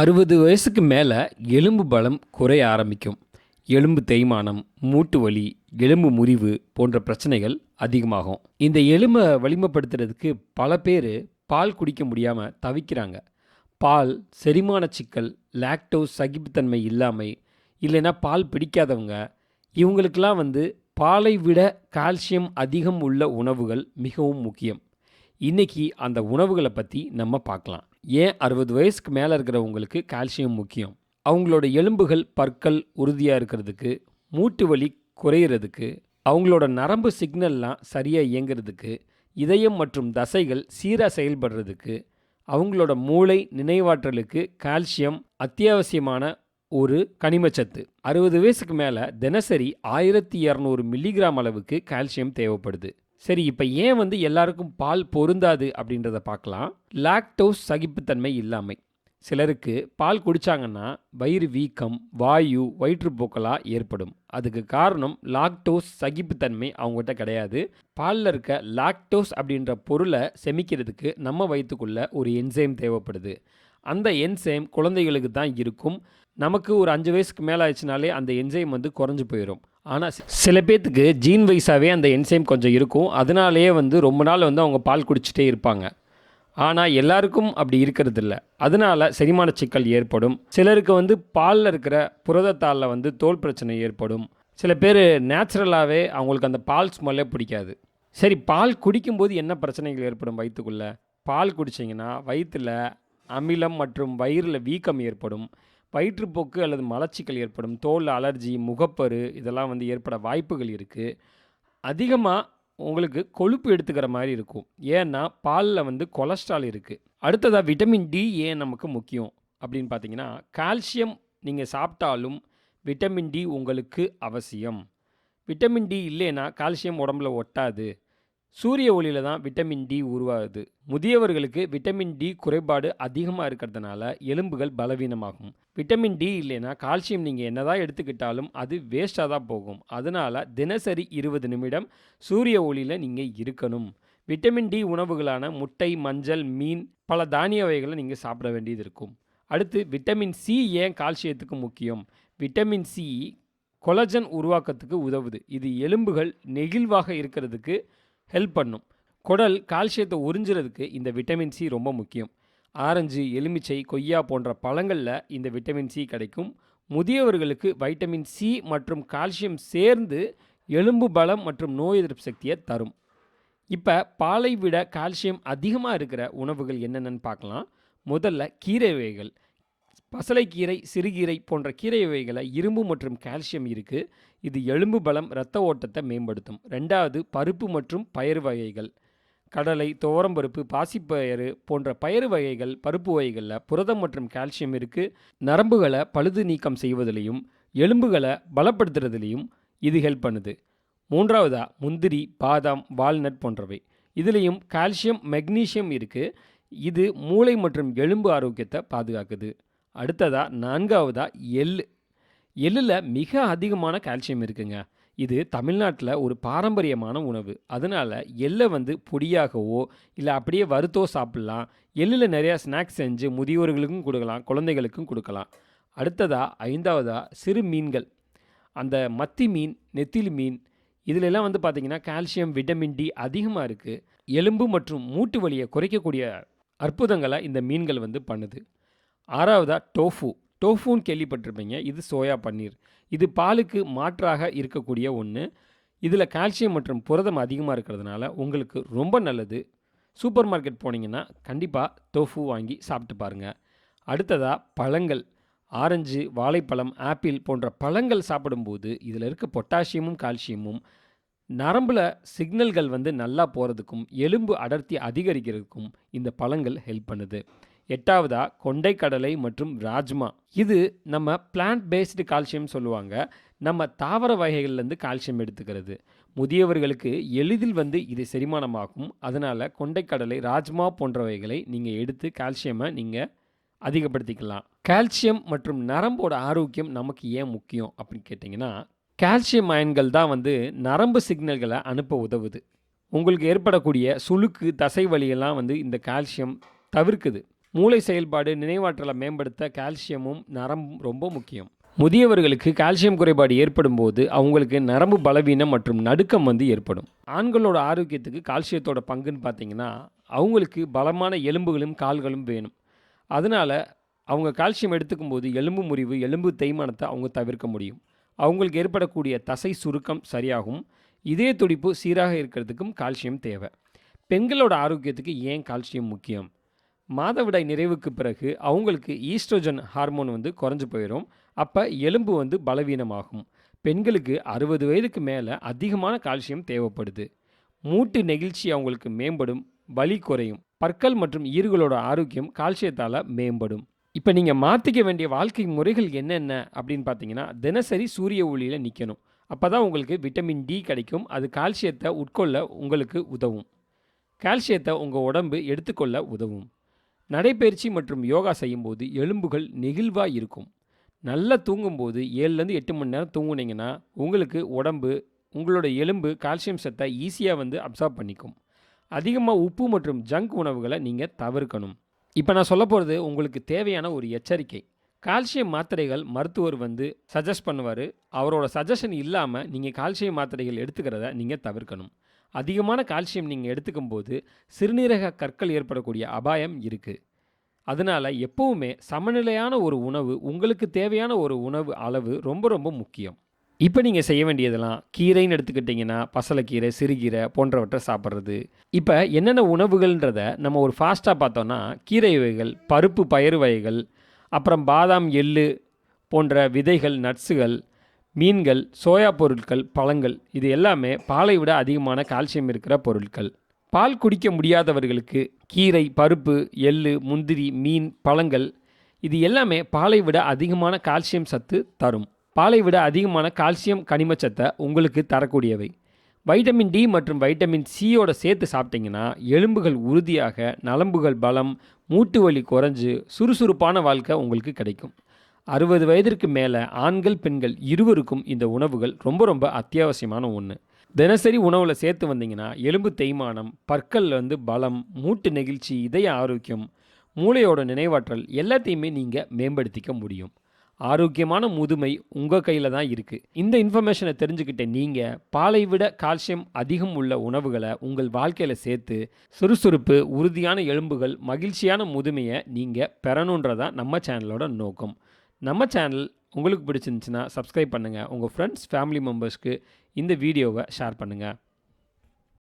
அறுபது வயசுக்கு மேலே எலும்பு பலம் குறைய ஆரம்பிக்கும். எலும்பு தேய்மானம் மூட்டு வலி எலும்பு முறிவு போன்ற பிரச்சனைகள் அதிகமாகும். இந்த எலும்பை வலிமைப்படுத்துறதுக்கு பல பேர் பால் குடிக்க முடியாமல் தவிக்கிறாங்க. பால் செரிமான சிக்கல் லாக்டோஸ் சகிப்புத்தன்மை இல்லாமை இல்லைன்னா பால் பிடிக்காதவங்க இவங்களுக்கெல்லாம் வந்து பாலை விட கால்சியம் அதிகம் உள்ள உணவுகள் மிகவும் முக்கியம். இன்னைக்கு அந்த உணவுகளை பற்றி நம்ம பார்க்கலாம். ஏன் அறுபது வயசுக்கு மேலே இருக்கிறவங்களுக்கு கால்சியம் முக்கியம்? அவங்களோட எலும்புகள் பற்கள் உறுதியாக இருக்கிறதுக்கு மூட்டு வலி குறையிறதுக்கு அவங்களோட நரம்பு சிக்னல்லாம் சரியாக இயங்குறதுக்கு இதயம் மற்றும் தசைகள் சீராக செயல்படுறதுக்கு அவங்களோட மூளை நினைவாற்றலுக்கு கால்சியம் அத்தியாவசியமான ஒரு கனிமச்சத்து அறுபது வயசுக்கு மேலே தினசரி ஆயிரத்தி இரநூறு மில்லிகிராம் அளவுக்கு கால்சியம் தேவைப்படுது. சரி இப்போ ஏன் வந்து எல்லாருக்கும் பால் பொருந்தாது அப்படின்றத பார்க்கலாம். லாக்டோஸ் சகிப்புத்தன்மை இல்லாமை. சிலருக்கு பால் குடித்தாங்கன்னா வயிறு வீக்கம் வாயு வயிற்றுப்போக்கலாக ஏற்படும். அதுக்கு காரணம் லாக்டோஸ் சகிப்புத்தன்மை அவங்ககிட்ட கிடையாது. பாலில் இருக்க லாக்டோஸ் அப்படின்ற பொருளை செமிக்கிறதுக்கு நம்ம வயிற்றுக்குள்ள ஒரு என்சைம் தேவைப்படுது. அந்த என்சைம் குழந்தைகளுக்கு தான் இருக்கும். நமக்கு ஒரு அஞ்சு வயசுக்கு மேலே ஆயிடுச்சுனாலே அந்த என்சைம் வந்து குறைஞ்சி போயிடும் ஆனால் சில பேர்த்துக்கு ஜீன் வைஸாகவே அந்த என்சைம் கொஞ்சம் இருக்கும். அதனாலேயே வந்து ரொம்ப நாள் வந்து அவங்க பால் குடிச்சிட்டே இருப்பாங்க. ஆனால் எல்லாருக்கும் அப்படி இருக்கிறதில்ல. அதனால செரிமான சிக்கல் ஏற்படும். சிலருக்கு வந்து பாலில் இருக்கிற புரதத்தாலில் வந்து தோல் பிரச்சனை ஏற்படும். சில பேர் நேச்சுரலாகவே அவங்களுக்கு அந்த பால் ஸ்மெல்லே பிடிக்காது. சரி பால் குடிக்கும்போது என்ன பிரச்சனைகள் ஏற்படும் வயிற்றுக்குள்ளே பால் குடிச்சிங்கன்னா வயிற்றில் அமிலம் மற்றும் வயிறில் வீக்கம் ஏற்படும். வயிற்றுப்போக்கு அல்லது மலச்சிக்கல் ஏற்படும். தோல் அலர்ஜி முகப்பரு இதெல்லாம் வந்து ஏற்பட வாய்ப்புகள் இருக்குது அதிகமாக உங்களுக்கு கொழுப்பு எடுத்துக்கிற மாதிரி இருக்கும். ஏன்னா பாலில் வந்து கொலஸ்ட்ரால் இருக்குது அடுத்ததாக விட்டமின் டி ஏன் நமக்கு முக்கியம். அப்படின்னு பார்த்தீங்கன்னா கால்சியம் நீங்கள் சாப்பிட்டாலும் விட்டமின் டி உங்களுக்கு அவசியம். விட்டமின் டி இல்லைன்னா கால்சியம் உடம்புல ஒட்டாது. சூரிய ஒளியில் தான் விட்டமின் டி உருவாகுது. முதியவர்களுக்கு விட்டமின் டி குறைபாடு அதிகமாக இருக்கிறதுனால எலும்புகள் பலவீனமாகும். விட்டமின் டி இல்லைன்னா கால்சியம் நீங்கள் என்னதான் எடுத்துக்கிட்டாலும் அது வேஸ்ட்டாக தான் போகும். அதனால் தினசரி இருபது நிமிடம் சூரிய ஒளியில் நீங்கள் இருக்கணும். விட்டமின் டி உணவுகளான முட்டை மஞ்சள் மீன் பல தானிய வகைகளை நீங்கள் சாப்பிட வேண்டியது இருக்கும். அடுத்து விட்டமின் சி ஏன் கால்சியத்துக்கு முக்கியம்? விட்டமின் சி கொலஜன் உருவாக்கத்துக்கு உதவுது. இது எலும்புகள் நெகிழ்வாக இருக்கிறதுக்கு ஹெல்ப் பண்ணும். குடல் கால்சியத்தை உறிஞ்சுறதுக்கு இந்த விட்டமின் சி ரொம்ப முக்கியம். ஆரஞ்சு எலுமிச்சை கொய்யா போன்ற பழங்களில் இந்த விட்டமின் சி கிடைக்கும். முதியவர்களுக்கு வைட்டமின் சி மற்றும் கால்சியம் சேர்ந்து எலும்பு பலம் மற்றும் நோய் எதிர்ப்பு சக்தியை தரும். இப்போ பாலை விட கால்சியம் அதிகமாக இருக்கிற உணவுகள் என்னென்னு பார்க்கலாம். முதல்ல கீரை வகைகள். பசலைக்கீரை சிறுகீரை போன்ற கீரை வகைகளை இரும்பு மற்றும் கால்சியம் இருக்குது இது எலும்பு பலம் இரத்த ஓட்டத்தை மேம்படுத்தும். ரெண்டாவது பருப்பு மற்றும் பயிறு வகைகள். கடலை துவரம்பருப்பு பாசிப்பயறு போன்ற பயிறு வகைகள் பருப்பு வகைகளில் புரதம் மற்றும் கால்சியம் இருக்குது நரம்புகளை பழுது நீக்கம் செய்வதிலையும் எலும்புகளை பலப்படுத்துறதுலையும் இது ஹெல்ப் பண்ணுது. மூன்றாவதா முந்திரி பாதாம் வால்நட் போன்றவை. இதுலேயும் கால்சியம் மெக்னீசியம் இருக்குது இது மூளை மற்றும் எலும்பு ஆரோக்கியத்தை பாதுகாக்குது. அடுத்ததாக நான்காவதா எள்ளு எள்ளில் மிக அதிகமான கால்சியம் இருக்குங்க. இது தமிழ்நாட்டில் ஒரு பாரம்பரியமான உணவு. அதனால் எள்ளை வந்து பொடியாகவோ இல்லை அப்படியே வறுத்தோ சாப்பிட்லாம். எள்ளில் நிறையா ஸ்நாக்ஸ் செஞ்சு முதியோர்களுக்கும் கொடுக்கலாம் குழந்தைகளுக்கும் கொடுக்கலாம். அடுத்ததாக ஐந்தாவதாக சிறு மீன்கள். அந்த மத்தி மீன் நெத்திலி மீன் இதிலெல்லாம் வந்து பார்த்திங்கன்னா கால்சியம் விட்டமின் டி அதிகமாக இருக்குது எலும்பு மற்றும் மூட்டு வலியை குறைக்கக்கூடிய அற்புதங்களை இந்த மீன்கள் வந்து பண்ணுது. ஆறாவதாக டோஃபு. டோஃபுன்னு கேள்விப்பட்டிருப்பீங்க. இது சோயா பன்னீர். இது பாலுக்கு மாற்றாக இருக்கக்கூடிய ஒன்று இதில் கால்சியம் மற்றும் புரதம் அதிகமாக இருக்கிறதுனால உங்களுக்கு ரொம்ப நல்லது. சூப்பர் மார்க்கெட் போனீங்கன்னா கண்டிப்பாக டோஃபு வாங்கி சாப்பிட்டு பாருங்கள் அடுத்ததாக பழங்கள். ஆரஞ்சு வாழைப்பழம் ஆப்பிள் போன்ற பழங்கள் சாப்பிடும்போது இதில் இருக்க பொட்டாசியமும் கால்சியமும் நரம்பில் சிக்னல்கள் வந்து நல்லா போகிறதுக்கும் எலும்பு அடர்த்தி அதிகரிக்கிறதுக்கும் இந்த பழங்கள் ஹெல்ப் பண்ணுது. எட்டாவதா? கொண்டைக்கடலை மற்றும் ராஜ்மா. இது நம்ம பிளான்ட் பேஸ்டு கால்சியம் சொல்லுவாங்க. நம்ம தாவர வகைகள்லேருந்து கால்சியம் எடுத்துக்கிறது. முதியவர்களுக்கு எளிதில் வந்து இது செரிமானமாகும். அதனால் கொண்டைக்கடலை ராஜ்மா போன்றவைகளை நீங்கள் எடுத்து கால்சியமை நீங்கள் அதிகப்படுத்திக்கலாம். கால்சியம் மற்றும் நரம்போட ஆரோக்கியம் நமக்கு ஏன் முக்கியம் அப்படின்னு கேட்டிங்கன்னா கால்சியம் அயன்கள் தான் வந்து நரம்பு சிக்னல்களை அனுப்ப உதவுது. உங்களுக்கு ஏற்படக்கூடிய சுளுக்கு தசை வலியெல்லாம் வந்து இந்த கால்சியம் தவிர்க்குது. மூளை செயல்பாடு நினைவாற்றலை மேம்படுத்த கால்சியமும் நரம்பும் ரொம்ப முக்கியம். முதியவர்களுக்கு கால்சியம் குறைபாடு ஏற்படும் போது அவங்களுக்கு நரம்பு பலவீனம் மற்றும் நடுக்கம் வந்து ஏற்படும். ஆண்களோட ஆரோக்கியத்துக்கு கால்சியத்தோட பங்குன்னு பார்த்தீங்கன்னா அவங்களுக்கு பலமான எலும்புகளும் கால்களும் வேணும். அதனால் அவங்க கால்சியம் எடுத்துக்கும் போது எலும்பு முறிவு எலும்பு தேய்மானத்தை அவங்க தவிர்க்க முடியும். அவங்களுக்கு ஏற்படக்கூடிய தசை சுருக்கம் சரியாகும். இதய துடிப்பு சீராக இருக்கிறதுக்கும் கால்சியம் தேவை. பெண்களோட ஆரோக்கியத்துக்கு ஏன் கால்சியம் முக்கியம்? மாதவிடாய் நிறைவுக்கு பிறகு அவங்களுக்கு ஈஸ்ட்ரோஜன் ஹார்மோன் வந்து குறைஞ்சி போயிடும் அப்போ எலும்பு வந்து பலவீனமாகும். பெண்களுக்கு அறுபது வயதுக்கு மேலே அதிகமான கால்சியம் தேவைப்படுது. மூட்டு நெகிழ்ச்சி அவங்களுக்கு மேம்படும் வலி குறையும். பற்கள் மற்றும் ஈறுகளோட ஆரோக்கியம் கால்சியத்தால் மேம்படும். இப்போ நீங்கள் மாற்றிக்க வேண்டிய வாழ்க்கை முறைகள் என்னென்ன அப்படின்னு பார்த்தீங்கன்னா தினசரி சூரிய ஒளியில் நிற்கணும் அப்போ தான் உங்களுக்கு விட்டமின் டி கிடைக்கும். அது கால்சியத்தை உட்கொள்ள உங்களுக்கு உதவும். கால்சியத்தை உங்கள் உடம்பு எடுத்துக்கொள்ள உதவும். நடைப்பயிற்சி மற்றும் யோகா செய்யும்போது எலும்புகள் நெகிழ்வாக இருக்கும். நல்லா தூங்கும்போது ஏழுலேருந்து எட்டு மணி நேரம் தூங்குனீங்கன்னா உங்களுக்கு உடம்பு உங்களோட எலும்பு கால்சியம் சத்தை ஈஸியாக வந்து அப்சார்ப் பண்ணிக்கும். அதிகமாக உப்பு மற்றும் ஜங்க் உணவுகளை நீங்கள் தவிர்க்கணும். இப்போ நான் சொல்ல போகிறது உங்களுக்கு தேவையான ஒரு எச்சரிக்கை. கால்சியம் மாத்திரைகள் மருத்துவர் வந்து சஜஸ்ட் பண்ணுவார். அவரோட சஜஷன் இல்லாமல் நீங்கள் கால்சியம் மாத்திரைகள் எடுத்துக்கிறத நீங்கள் தவிர்க்கணும். அதிகமான கால்சியம் நீங்கள் எடுத்துக்கும் போது சிறுநீரக கற்கள் ஏற்படக்கூடிய அபாயம் இருக்குது அதனால் எப்பவுமே சமநிலையான ஒரு உணவு உங்களுக்கு தேவையான ஒரு உணவு அளவு ரொம்ப ரொம்ப முக்கியம். இப்போ நீங்கள் செய்ய வேண்டியதெல்லாம் கீரைன்னு எடுத்துக்கிட்டிங்கன்னா பசலைக்கீரை சிறுகீரை போன்றவற்றை சாப்பிட்றது. இப்போ என்னென்ன உணவுகள்ன்றத நம்ம ஒரு ஃபாஸ்ட்டாக பார்த்தோன்னா கீரை வகைகள் பருப்பு பயிறு வகைகள் அப்புறம் பாதாம் எள்ளு போன்ற விதைகள் நட்ஸுகள் மீன்கள் சோயா பொருட்கள் பழங்கள் இது எல்லாமே பாலை விட அதிகமான கால்சியம் இருக்கிற பொருட்கள். பால் குடிக்க முடியாதவர்களுக்கு கீரை பருப்பு எள்ளு முந்திரி மீன் பழங்கள் இது எல்லாமே பாலை விட அதிகமான கால்சியம் சத்து தரும். பாலை விட அதிகமான கால்சியம் கனிமச்சத்தை உங்களுக்கு தரக்கூடியவை. வைட்டமின் டி மற்றும் வைட்டமின் சியோட சேர்த்து சாப்பிட்டீங்கன்னா எலும்புகள் உறுதியாக நலம்புகள் பலம் மூட்டு வலி குறைஞ்சு சுறுசுறுப்பான வாழ்க்கை உங்களுக்கு கிடைக்கும். அறுபது வயதிற்கு மேலே ஆண்கள் பெண்கள் இருவருக்கும் இந்த உணவுகள் ரொம்ப ரொம்ப அத்தியாவசியமான ஒன்று தினசரி உணவில் சேர்த்து வந்தீங்கன்னா எலும்பு தேய்மானம் பற்கள் வந்து பலம் மூட்டு நெகிழ்ச்சி இதய ஆரோக்கியம் மூளையோட நினைவாற்றல் எல்லாத்தையுமே நீங்கள் மேம்படுத்திக்க முடியும். ஆரோக்கியமான முதுமை உங்கள் கையில் தான் இருக்குது இந்த இன்ஃபர்மேஷனை தெரிஞ்சுக்கிட்ட நீங்கள் பாலை விட கால்சியம் அதிகம் உள்ள உணவுகளை உங்கள் வாழ்க்கையில் சேர்த்து சுறுசுறுப்பு உறுதியான எலும்புகள் மகிழ்ச்சியான முதுமையை நீங்கள் பெறணுன்றதான் நம்ம சேனலோட நோக்கம். நம்ம சேனல் உங்களுக்கு பிடிச்சிருந்துச்சுன்னா சப்ஸ்கிரைப் பண்ணுங்கள் உங்கள் ஃப்ரெண்ட்ஸ் ஃபேமிலி மெம்பர்ஸ்க்கு இந்த வீடியோவை ஷேர் பண்ணுங்கள்